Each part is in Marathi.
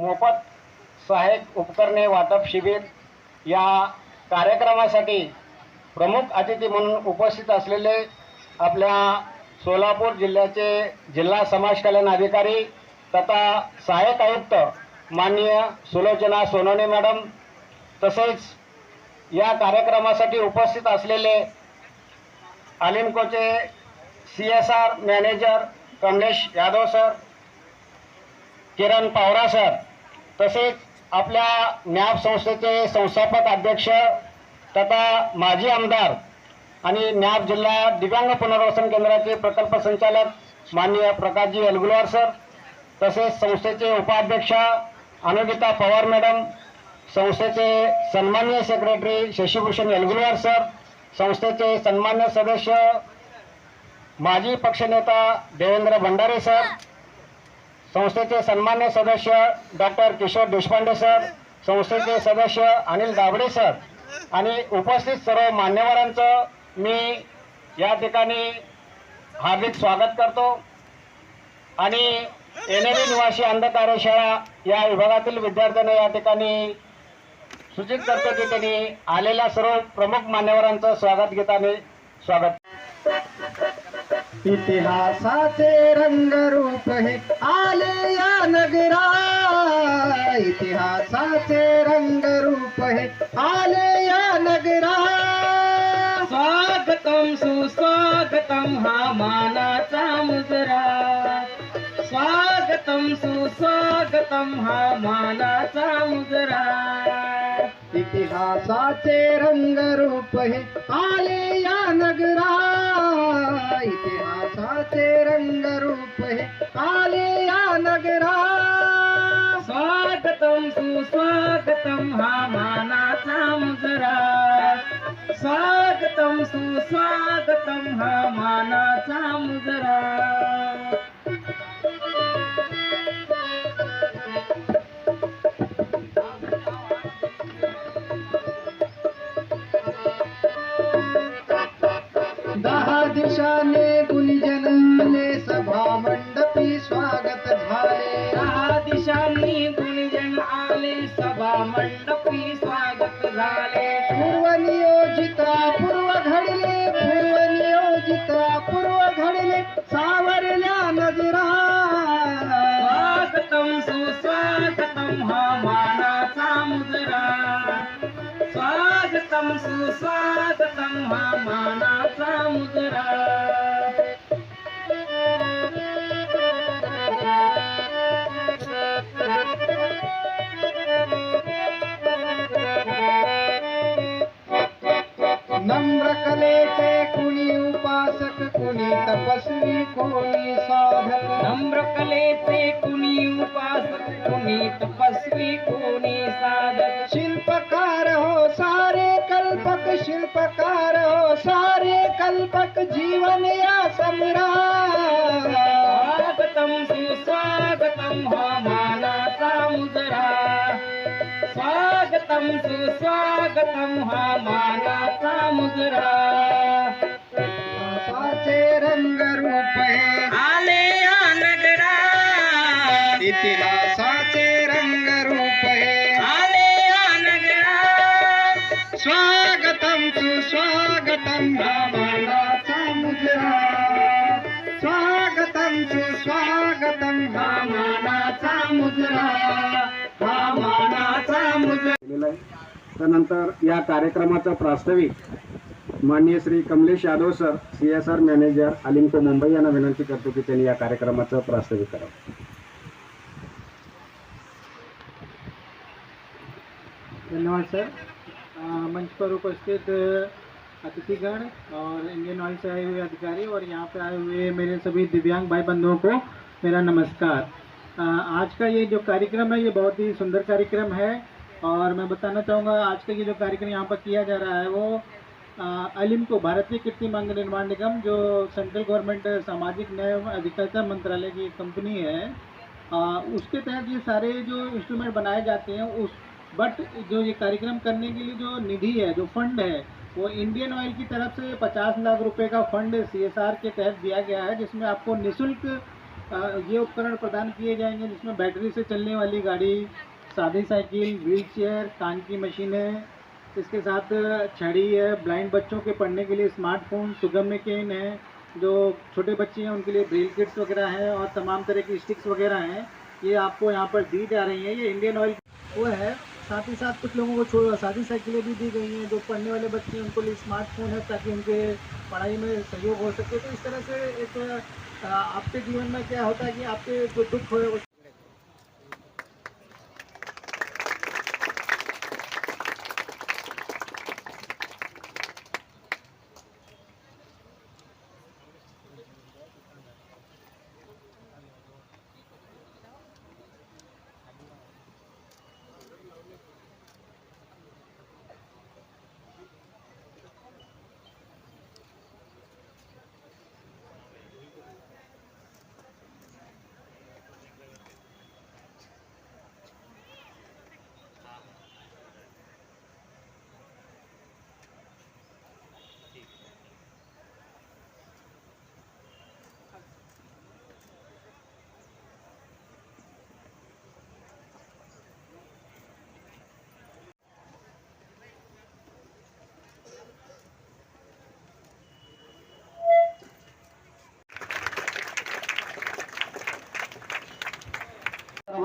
मोफत सहाय्यक उपकरणे वाटप शिबिर या कार्यक्रमासाठी प्रमुख अतिथी म्हणून उपस्थित असलेले आपल्या सोलापूर जिल्ह्याचे जिल्हा समाज कल्याण अधिकारी तथा सहाय्यक आयुक्त माननीय सुलोचना सोनवणे मॅडम तसेच या कार्यक्रमासाठी उपस्थित असलेले आलिमकोचे C S R manager Kamlesh Yadav sir Kiran Pawara sir तसेच आपल्या न्याब संस्थेचे संस्थापक अध्यक्ष तथा माजी आमदार आणि न्याप जिल्हा दिव्यांग पुनर्वसन केंद्राचे प्रकल्प संचालक माननीय प्रकाशजी अलगुलवार सर तसेच संस्थेचे उपाध्यक्षा अनुगिता पवार मॅडम संस्थेचे सन्मान्य सेक्रेटरी शशीभूषण एलगुलवार सर संस्थेचे सन्मान्य सदस्य माजी पक्षनेता देवेंद्र भंडारे सर संस्थेचे सन्मान्य सदस्य डॉक्टर किशोर देशपांडे सर संस्थेचे सदस्य अनिल दाभडे सर आणि उपस्थित सर्व मान्यवरांचं मी या ठिकाणी हार्दिक स्वागत करतो. आणि एनएबी निवासी अंध कार्यशाळा या विभागातील विद्यार्थ्यांना या ठिकाणी सूचित करतो की त्यांनी आलेल्या सर्व प्रमुख मान्यवरांचं स्वागत घेताना स्वागत. इतिहासाचे रंगरूप हे आले या नगरा इतिहासाचे रंगरूप हे आले या नगरा स्वागतम सुस्वागतम हा मानाचा मुजरा. स्वागतम सुस्वागतम हा मानाचा मुजरा. इतिहासाचे रंगरूप हे आले या नगरा ते रंग रूप हे. आले या नगरा. स्वागतम सुस्वागतम हा मानाचा मुजरा. स्वागतम सुस्वागतम हा मानाचा मुजरा. सुस्वागतम मानाचा मुजरा. नम्र कलेचे कुणी उपासक कुणी तपस्वी कोणी साधक. नम्र कलेचे कुणी उपासक कुणी तपस्वी कोणी जीवन या समरा स्वागतम सुस्वागतम हा मानाचा मुजरा. स्वागतम सुस्वागतम हा मानाचा मुजरा. इतिहासाचे रंगरूप. हे आले या नगरा. इतिहासाचे रंगरूप. हे आले या नगरा. स्वागतम सुस्वागतम हा आहे. त्यानंतर या कार्यक्रमाचा प्रास्ताविक माननीय Shri Kamlesh Yadav sir C S R manager ALIMCO Mumbai यांना विनंती करतो की त्यांनी या कार्यक्रमाचं प्रास्ताविक करावं. धन्यवाद सर. मंच पर उपस्थित अतिथिगण और इंडियन ऑयल से आए हुए अधिकारी और यहाँ पे आए हुए मेरे सभी दिव्यांग भाई बंधुओं को मेरा नमस्कार। आज का ये जो कार्यक्रम है ये बहुत ही सुंदर कार्यक्रम है। और मैं बताना चाहूँगा आज का ये जो कार्यक्रम यहाँ पर किया जा रहा है वो अलिम को भारतीय कृत्रिम अंग निर्माण निगम जो सेंट्रल गवर्नमेंट सामाजिक न्याय एवं अधिकारिता मंत्रालय की कंपनी है आ, उसके तहत ये सारे जो इंस्ट्रूमेंट बनाए जाते हैं उस बट जो ये कार्यक्रम करने के लिए जो निधि है जो फंड है वो इंडियन ऑयल की तरफ़ से 50 लाख रुपए का फंड सीएसआर के तहत दिया गया है जिसमें आपको निशुल्क ये उपकरण प्रदान किए जाएँगे जिसमें बैटरी से चलने वाली गाड़ी सादी साइकिल व्हील चेयर कान की मशीनें, इसके साथ छड़ी है, ब्लाइंड बच्चों के पढ़ने के लिए स्मार्टफ़ोन, सुगम्य केन है, जो छोटे बच्चे हैं, उनके लिए ब्रेल किट्स वगैरह हैं और तमाम तरह की स्टिक्स वगैरह हैं। ये आपको यहाँ पर दी जा रही हैं। ये इंडियन ऑयल वो है। साथ ही साथ कुछ लोगों को छोड़ सादी साइकिलें भी दी गई हैं, जो पढ़ने वाले बच्चे हैं, उनको लिए स्मार्टफ़ोन है, ताकि उनके पढ़ाई में सहयोग हो सके। तो इस तरह से एक आपके जीवन में क्या होता है कि आपके जो दुख हो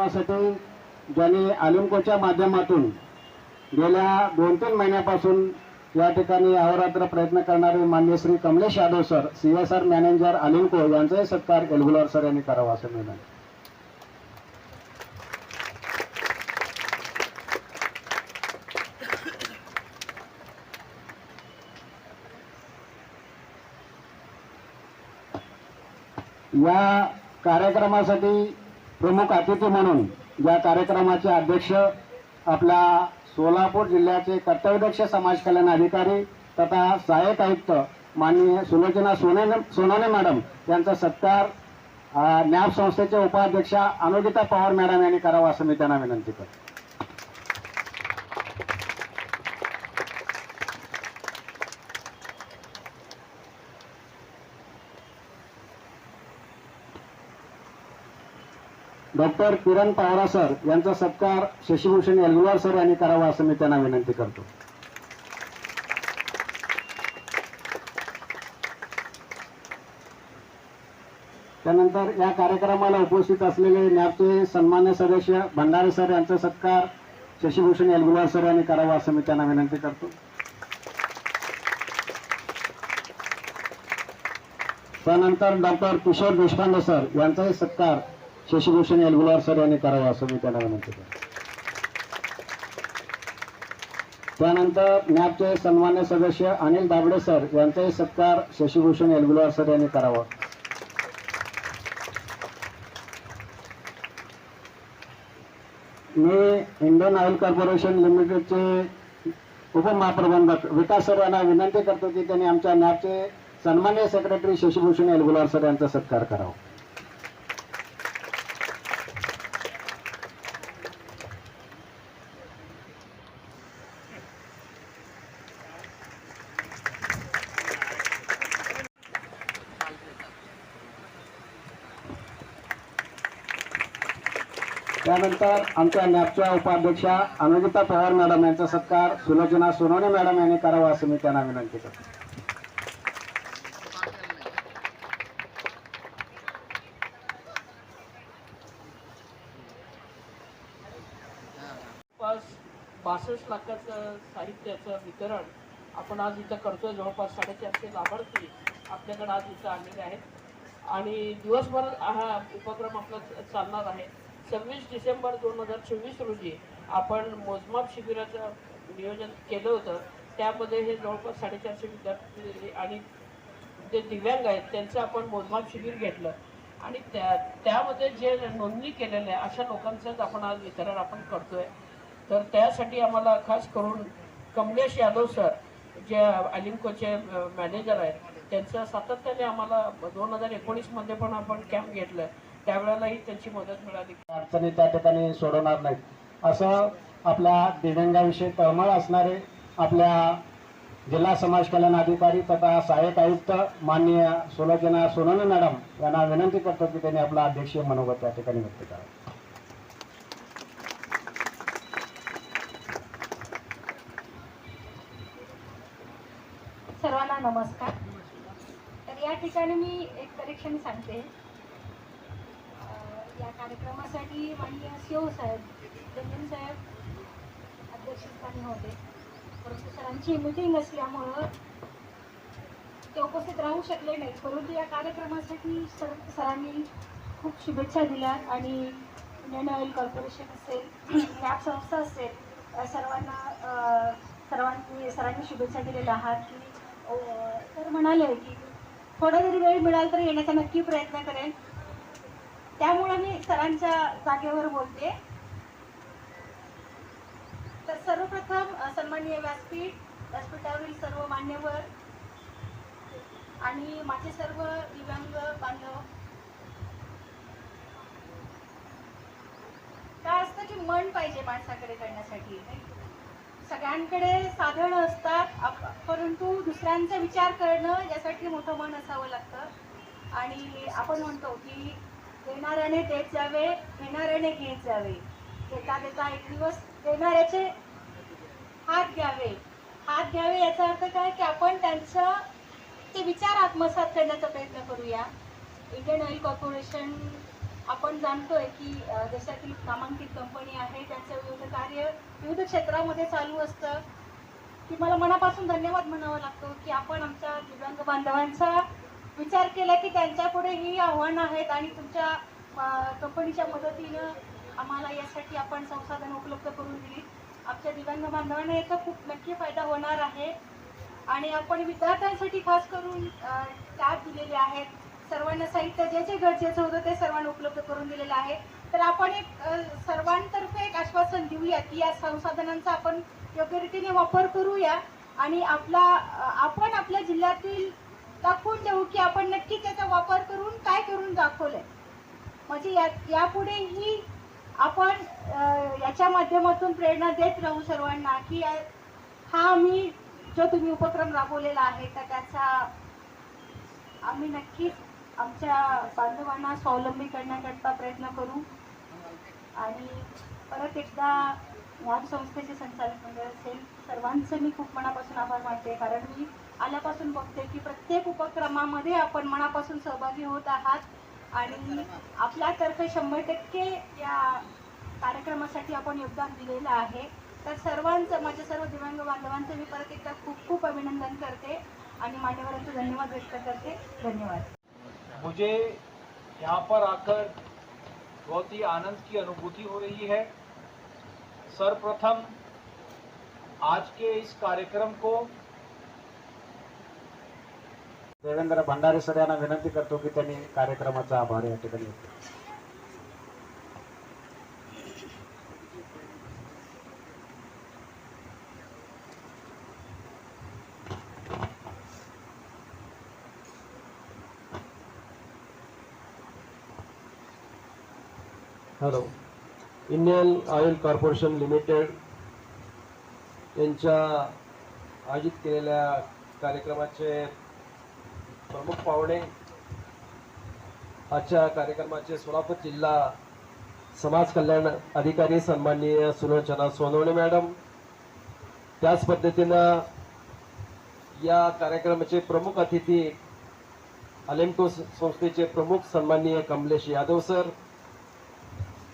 उस ज्यांनी आलिमकोच्या माध्यमातून गेल्या दोन तीन महिन्यापासून या ठिकाणी अहोरात्र प्रयत्न करणारे मान्य Shri Kamlesh Yadav sir C S R manager ALIMCO यांचाही सत्कार एलगुलार सर यांनी करावा असं मी या कार्यक्रमासाठी प्रमुख अतिथी म्हणून या कार्यक्रमाचे अध्यक्ष आपल्या सोलापूर जिल्ह्याचे कर्तव्यदक्ष समाज कल्याण अधिकारी तथा सहाय्यक आयुक्त माननीय सुलोचना सोने सोनाने मॅडम यांचा सत्कार नॅब न्याप संस्थेच्या उपाध्यक्षा अनुदिता पवार मॅडम यांनी करावा असं मी त्यांना विनंती करतो. डॉक्टर किरण पवारा सर यांचा सत्कार शशीभूषण येलगुवार सर यांनी करावा असं मी त्यांना विनंती करतो. त्यानंतर या कार्यक्रमाला उपस्थित असलेले न्यापचे सन्मान्य सदस्य भंडारे सर यांचा सत्कार शशीभूषण येलगुवार सर यांनी करावा असं मी त्यांना विनंती करतो. त्यानंतर डॉक्टर किशोर देशपांडे सर यांचाही सत्कार शशीभूषण येलगुलार सर यांनी करावा असं मी त्यांना विनंती करतो. त्यानंतर नॅपचे सन्मान्य सदस्य अनिल दाबडे सर यांचाही सत्कार शशीभूषण येलगुलार सर यांनी करावा. मी इंडियन ऑइल कॉर्पोरेशन लिमिटेडचे उपमहाप्रबंधक विकास सर यांना विनंती करतो की त्यांनी आमच्या नॅपचे सन्मान्य सेक्रेटरी शशीभूषण येलगुलार सर यांचा सत्कार करावा. त्यानंतर आमच्या नॅपच्या उपाध्यक्षा अनुजिता पवार मॅडम यांचा सत्कार सुलोचना सोनवणे मॅडम यांनी करावा असं मी त्यांना विनंती करतो. बासष्ट लाखाचं साहित्याचं वितरण आपण आज इथं करतोय जवळपास साडेचारशे लाभार्थी आपल्याकडे आज इथं आलेले आहेत. आणि दिवसभर हा उपक्रम आपला चालणार आहे. सव्वीस डिसेंबर दोन हजार चोवीस रोजी आपण मोजमाप शिबिराचं नियोजन केलं होतं. त्यामध्ये हे जवळपास साडेचारशे विद्यार्थी आणि जे दिव्यांग आहेत त्यांचं आपण मोजमाप शिबिर घेतलं. आणि त्या त्यामध्ये जे नोंदणी केलेलं आहे अशा लोकांचंच आपण आज वितरण आपण करतोय. तर त्यासाठी आम्हाला खास करून कमलेश यादव सर जे अलिमकोचे मॅनेजर आहेत त्यांचं सातत्याने आम्हाला दोन हजार एकोणीसमध्ये पण आपण कॅम्प घेतलं. त्यावेळेलाही त्यांची मदत मिळाली. अडचणी त्या ठिकाणी सोडवणार नाहीत. असं आपल्या दिव्यांगाविषयी तळमळ असणारे आपल्या जिल्हा समाज कल्याण अधिकारी तथा सहाय्यक आयुक्त माननीय सुलोचना सोनवणे मॅडम यांना विनंती करतो की त्यांनी आपला अध्यक्षीय मनोगत या ठिकाणी व्यक्त करावं. सर्वांना नमस्कार. तर या ठिकाणी मी एक करेक्शन सांगते. या कार्यक्रमासाठी माननीय सीओ साहेब रंजन साहेब अध्यक्षस्थानी होते. परंतु सरांची मीटिंग असल्यामुळं ते उपस्थित राहू शकले नाही परंतु या कार्यक्रमासाठी सर सरांनी खूप शुभेच्छा दिल्या आणि इंडियन ऑइल कॉर्पोरेशन असेल नॅप संस्था असेल या सर्वांना सर्वांनी सरांनी शुभेच्छा दिलेल्या आहात की सर तर म्हणाले की थोडा जरी वेळ मिळाला तर येण्याचा नक्की प्रयत्न करेन. त्यामुळं मी सरांच्या जागेवर बोलते. तर सर्वप्रथम सन्माननीय व्यासपीठ व्यासपीठावरील सर्व मान्यवर आणि माझे सर्व दिव्यांग बांधव. काय असतं की मन पाहिजे माणसाकडे करण्यासाठी. सगळ्यांकडे साधनं असतात आप- परंतु दुसऱ्यांचा विचार करणं यासाठी मोठं मन असावं लागतं. आणि आपण म्हणतो की देणाऱ्याने देत जावे घेणाऱ्याने घेत जावे. देता देता एक दिवस देणाऱ्याचे हात घ्यावे. हात घ्यावे याचा अर्थ काय? की आपण त्यांचं ते विचार आत्मसात करण्याचा प्रयत्न करूया. इंडियन ऑइल कॉर्पोरेशन आपण जाणतोय की देशातील नामांकित कंपनी आहे त्यांचं विविध कार्य विविध क्षेत्रामध्ये चालू असतं. की मला मनापासून धन्यवाद म्हणावा लागतो की आपण आमच्या दिव्यांग बांधवांचा विचार केला की त्यांच्यापुढे ही आव्हानं आहेत आणि तुमच्या कंपनीच्या मदतीनं आम्हाला यासाठी आपण संसाधन उपलब्ध करून दिली. आमच्या दिव्यांग बांधवांना याचा खूप नक्की फायदा होणार आहे. आणि आपण विद्यार्थ्यांसाठी खास करून टॅब दिलेले आहेत. सर्वांना साहित्य जे जे गरजेचं होतं ते सर्वांना उपलब्ध करून दिलेलं आहे. तर आपण एक सर्वांतर्फे एक आश्वासन देऊया की या संसाधनांचा आपण योग्य रीतीने वापर करूया. आणि आपला आपण आपल्या जिल्ह्यातील दाखवून देऊ की आपण नक्की त्याचा वापर करून काय करून दाखवलंय. म्हणजे या यापुढेही आपण याच्या माध्यमातून प्रेरणा देत राहू सर्वांना की हा आम्ही जो तुम्ही उपक्रम राबवलेला आहे तर त्याचा आम्ही नक्कीच आमच्या बांधवांना स्वावलंबी करण्याकरता प्रयत्न करू. आणि परत एकदा ह्या संस्थेचे संचालक मंडळ असेल सर्वांचं मी खूप मनापासून आभार मानते कारण मी आल्यापासून बघते की प्रत्येक उपक्रमामध्ये आपण मनापासून सहभागी होत आहात. आणि आपल्यातर्फे शंभर टक्के या कार्यक्रमासाठी आपण योगदान दिलेलं आहे. तर सर्वांचं माझ्या सर्व दिव्यांग बांधवांचं मी परत एकदा खूप खूप अभिनंदन करते आणि मान्यवरांचं धन्यवाद व्यक्त करते. धन्यवाद. मुझे यहाँ पर आकर बहुत ही आनंद की अनुभूति हो रही है। सर्वप्रथम आज के इस कार्यक्रम को देवेंद्र भंडारे सर यांना विनंती करतो की त्यांनी कार्यक्रमाचा आभार या ठिकाणी व्यक्त hello. Indian oil corporation limited यांच्या आयोजित केलेल्या कार्यक्रमाचे प्रमुख पाहुणे आजच्या कार्यक्रमाचे सोलापूर जिल्हा समाज कल्याण अधिकारी सन्माननीय सुलोचना सोनवणे मॅडम. त्याच पद्धतीनं या कार्यक्रमाचे प्रमुख अतिथी अलेमको संस्थेचे प्रमुख सन्माननीय कमलेश यादव सर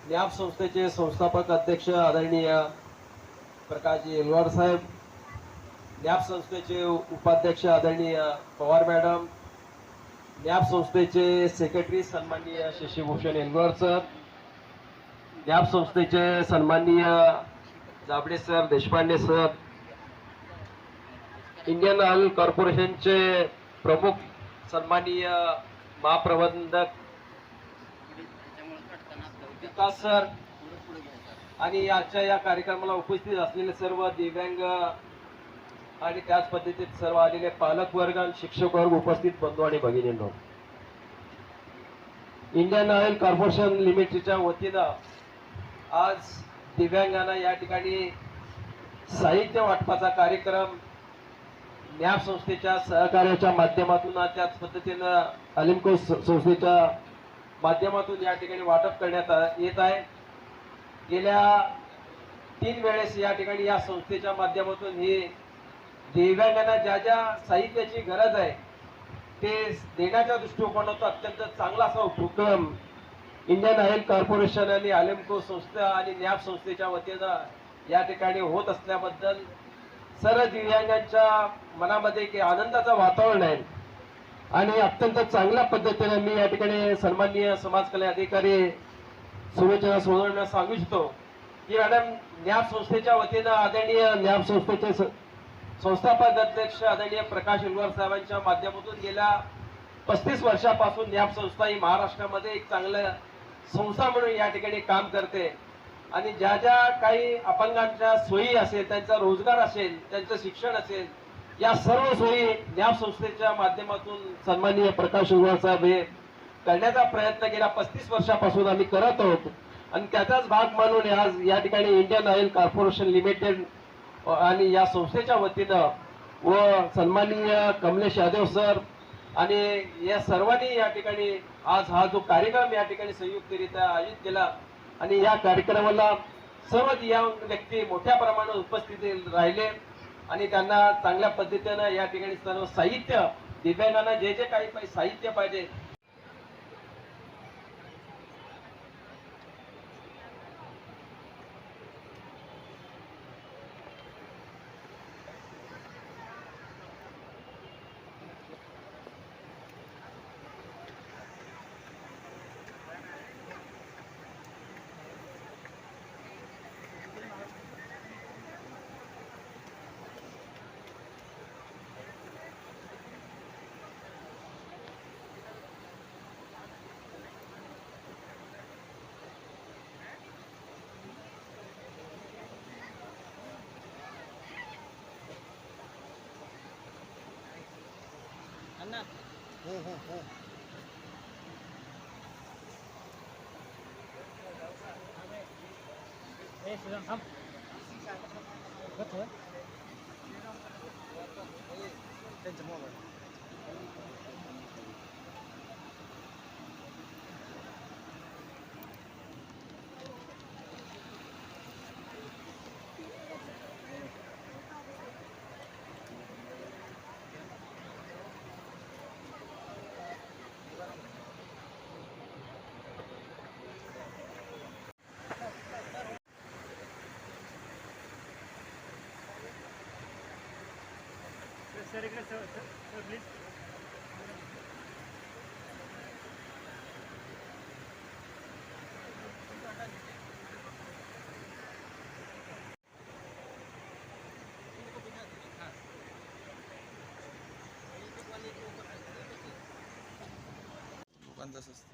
न्याप संस्थेचे संस्थापक अध्यक्ष आदरणीय प्रकाशजी एलवार साहेब न्याप संस्थेचे उपाध्यक्ष आदरणीय पवार मॅडम न्याप संस्थेचे सेक्रेटरी सन्माननीय शशीभूषण एलवार सर न्याप संस्थेचे सन्माननीय Jabde sir Deshpande sir Indian oil कॉर्पोरेशनचे प्रमुख सन्माननीय महाप्रबंधक विकास सर आणि आजच्या या कार्यक्रमाला उपस्थित असलेले सर्व दिव्यांग आणि त्याच पद्धतीत सर्व आलेले पालक वर्ग आणि शिक्षक वर्ग उपस्थित बंधू आणि भगिनींनो. इंडियन ऑइल कॉर्पोरेशन लिमिटेडच्या वतीनं आज दिव्यांगांना या ठिकाणी साहित्य वाटपाचा कार्यक्रम न्याप संस्थेच्या सहकार्याच्या माध्यमातून त्याच पद्धतीनं अलिमको संस्थेच्या माध्यमातून या ठिकाणी वाटप करण्यात येत आहे. गेल्या तीन वेळेस या ठिकाणी या संस्थेच्या माध्यमातून ही दिव्यांगांना ज्या ज्या साहित्याची गरज आहे ते देण्याच्या दृष्टिकोनातून अत्यंत चांगला असा उपक्रम इंडियन ऑइल कॉर्पोरेशन आणि आलेमको संस्था आणि न्याप संस्थेच्या वतीनं या ठिकाणी होत असल्याबद्दल सर्व दिव्यांगांच्या मनामध्ये एक आनंदाचं वातावरण आहे. आणि अत्यंत चांगल्या पद्धतीने मी या ठिकाणी सन्माननीय समाज कल्याण अधिकारी सुलोचना सोनवणे सांगू इच्छितो की मॅडम न्याप संस्थेच्या वतीनं आदरणीय न्याप संस्थेचे स- संस्थापक अध्यक्ष आदरणीय प्रकाश इलवार साहेबांच्या माध्यमातून गेल्या पस्तीस वर्षापासून न्याप संस्था ही महाराष्ट्रामध्ये एक चांगलं संस्था म्हणून या ठिकाणी काम करते. आणि ज्या ज्या काही अपंगांच्या सोयी असेल त्यांचा रोजगार असेल त्यांचं शिक्षण असेल या सर्व सोयी न्याप संस्थेच्या माध्यमातून सन्माननीय प्रकाश उलवार साहेब हे करण्याचा प्रयत्न गेल्या पस्तीस वर्षापासून आम्ही करत आहोत. आणि त्याचाच भाग म्हणून आज या ठिकाणी इंडियन ऑइल कॉर्पोरेशन लिमिटेड आणि या संस्थेच्या वतीनं व सन्माननीय कमलेश यादव सर आणि या सर्वांनी या ठिकाणी आज हा जो कार्यक्रम या ठिकाणी संयुक्तरित्या आयोजित केला आणि या कार्यक्रमाला सर्व या व्यक्ती मोठ्या प्रमाणात उपस्थित राहिले आणि त्यांना चांगल्या पद्धतीनं या ठिकाणी सर्व साहित्य दिव्यांगांना जे जे काही साहित्य पाहिजे nè hù hù hù ê sử dụng không rất thôi trên chấm một rồi. साहित्य पाहिजे दुकान तसंच